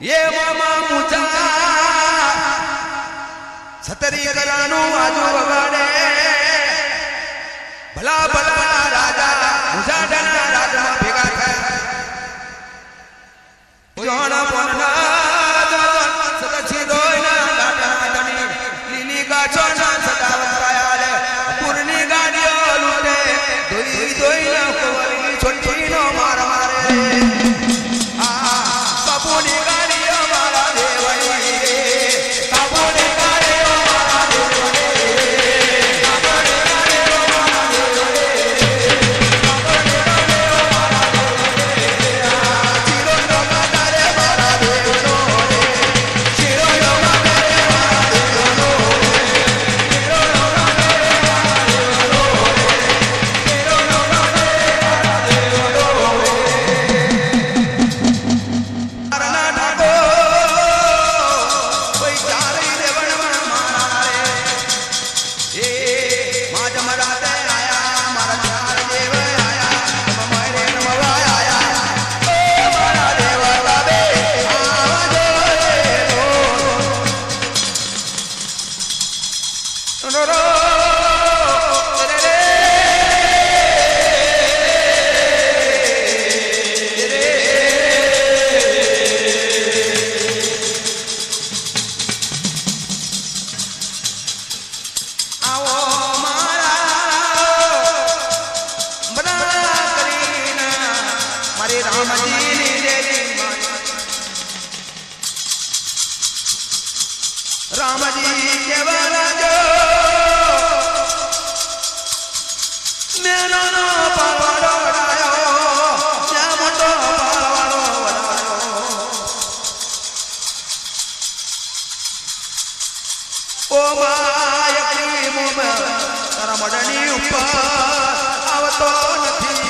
ये મામા મુજા સતરી કરાનું આજુ વગાડે ભલા ભલા રાજા મુજા ડના રાજા ભેગા થાય જોણા પોણા હરે રામજીની દેવી રામજી કેવા રાજો મેરા નો પાવાડો ડાયો શ્યામ ઉપર આવતો નથી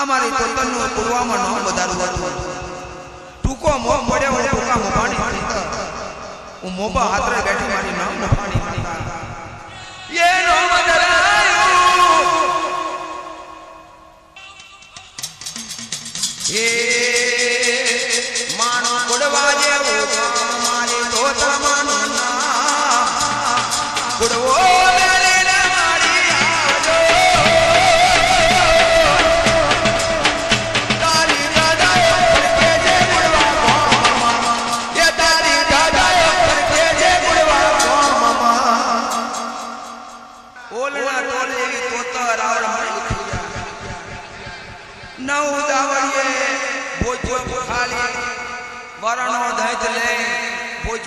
આ મારી પોતાનું પૂર્વામાં ન વધારું હતું. ટૂંકો મો પડ્યો હું ટૂંકા મોભાણી હું મોભા હાથરે બેઠી મારી નામ મોભાણી એ નો મદરાયું એ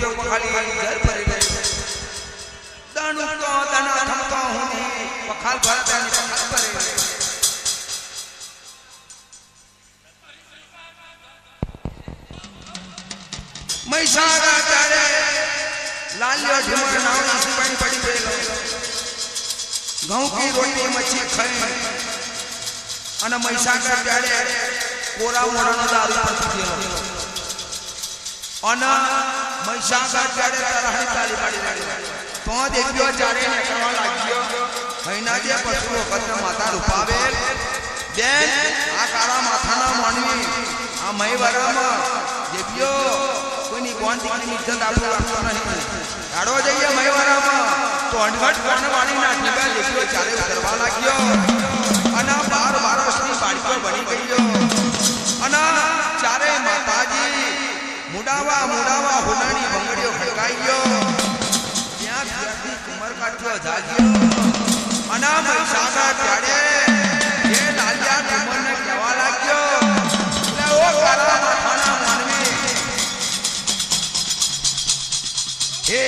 जो पखाली घर पर दानु का दाना थमका होने, पखाल भर दाने पखाल पर मैं सारा तारे लाल और झुमर नाव इस पड़ी पड़ी बेलो गाँव की रोटी मच्छी खाए अन मैसा का प्यारे कोरा मोरा दारू पर पियो अन મહીસાગર ત્યારે તરહણી તાલી પાડી લાગી તો દેખ્યો ચારે નીકળવા લાગ્યો હૈના જે પશુ વખત માતા રૂપાવે, બેન, આ કાળા માથાના માનવી, આ મહી વરામાં દેખ્યો કોઈની કોણ દીકરીની જઈએ મહી તો અણઘટ કોણ વાળી ના ટીકા દેખ્યો ચારે અને બાર બારસની બાળકીઓ બની ગયો મુડાવા મુડાવા હોનાની બંગડીઓ ખડકાઈ ત્યાં ત્યાંથી કુમર કાઠ્યો જાગ્યો. અનામય મહીસાગર ત્યારે એ લાલિયા કુમરને કહેવા લાગ્યો. એટલે ઓ કાળા માથાના માનવી, હે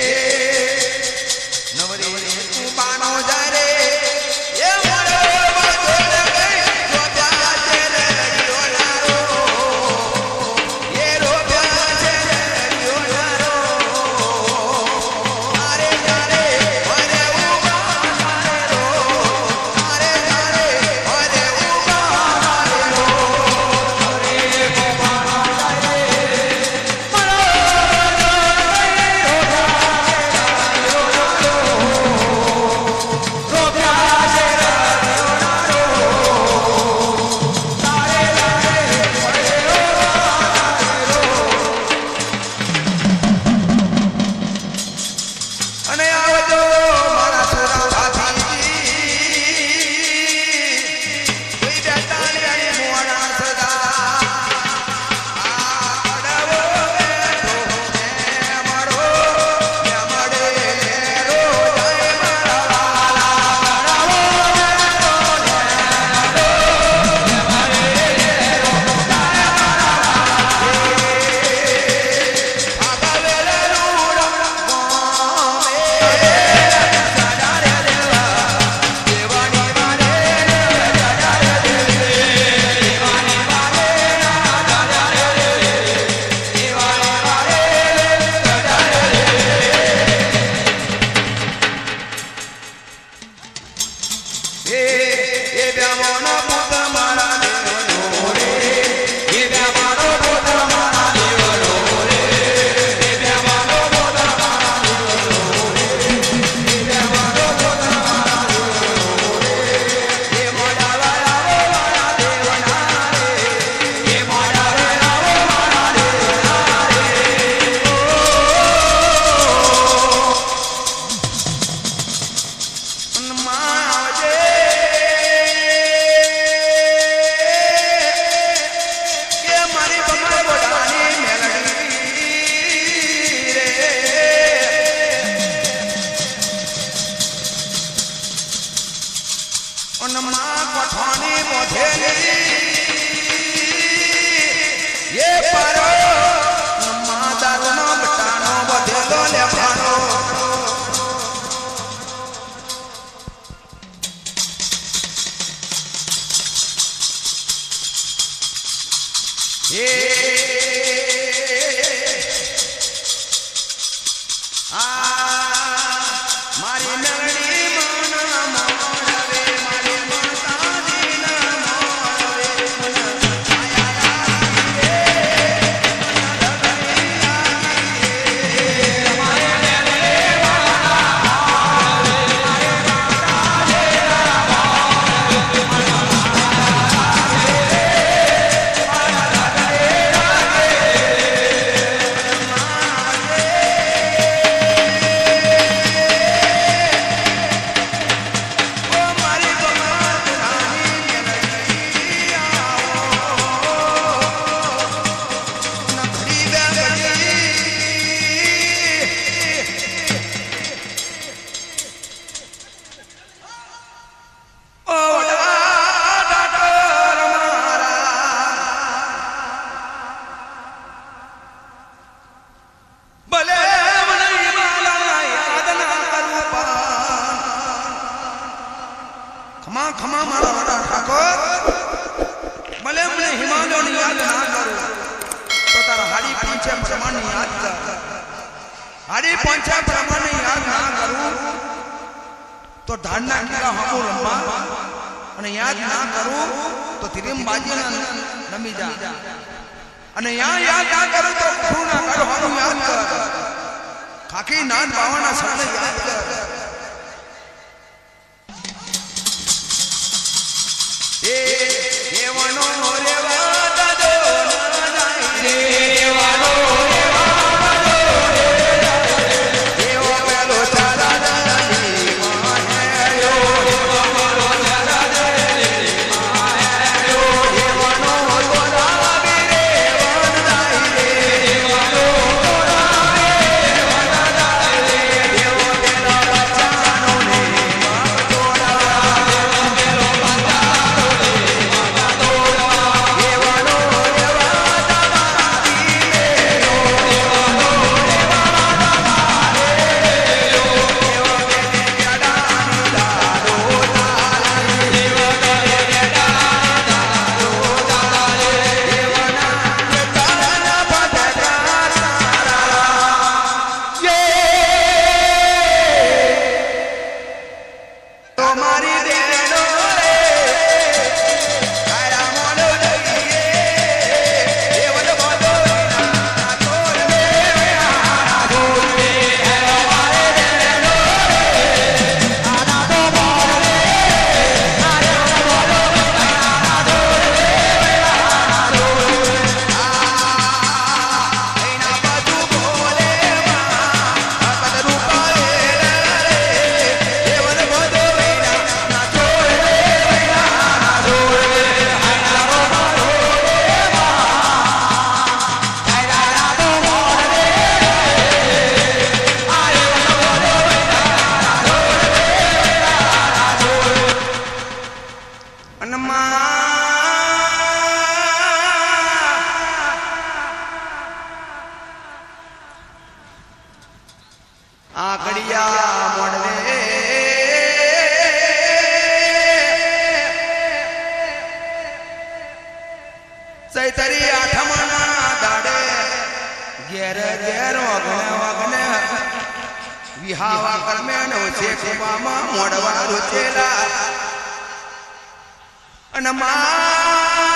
કરું તો તિરિમ બાજીના નમી જા અને યા યાદ ના કરો તો ખરું ના કાઢવાનું યાદ કર. ખાકી નાન બાવાના શબ્દ યાદ કર. એ દેવનો રેવા સૈતરી આઠમના દાડે ઘેર ઘેર વગને વગને વિહાવા કર્મે નવશે કુવામાં મોડવા રૂચેલા અને મા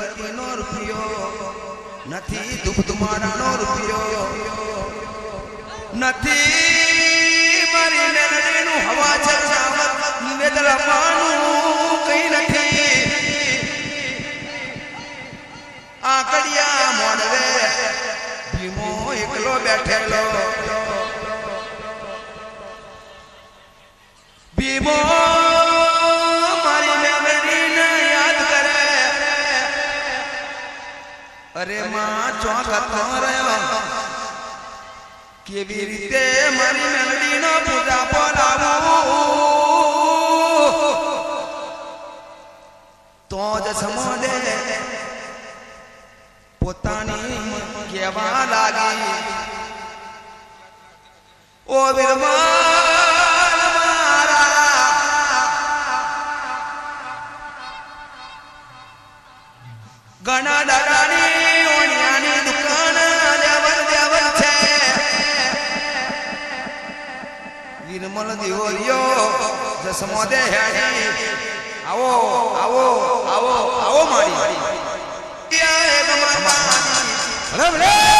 નથી નો રૂપિયો નથી ધૂપ નો રૂપિયો નથી મારી મેલડીનું હવા નિવેદ રમવાનું કઈ નથી. આકડિયા મોડવે ભીમો એકલો બેઠેલો. ભીમો અરે માં ચોક હતો રહ્યો કેવી રીતે મારી મેલડીનો પૂજા બોલાવું તો જ સમોદે પોતાની કેવા લાગી ઓ વિરમાન મારા ઘણા વિરમલ જસમો દે હેડી. આવો આવો આવો આવો મારી. ત્યાં એક માતા ભલે ભલે.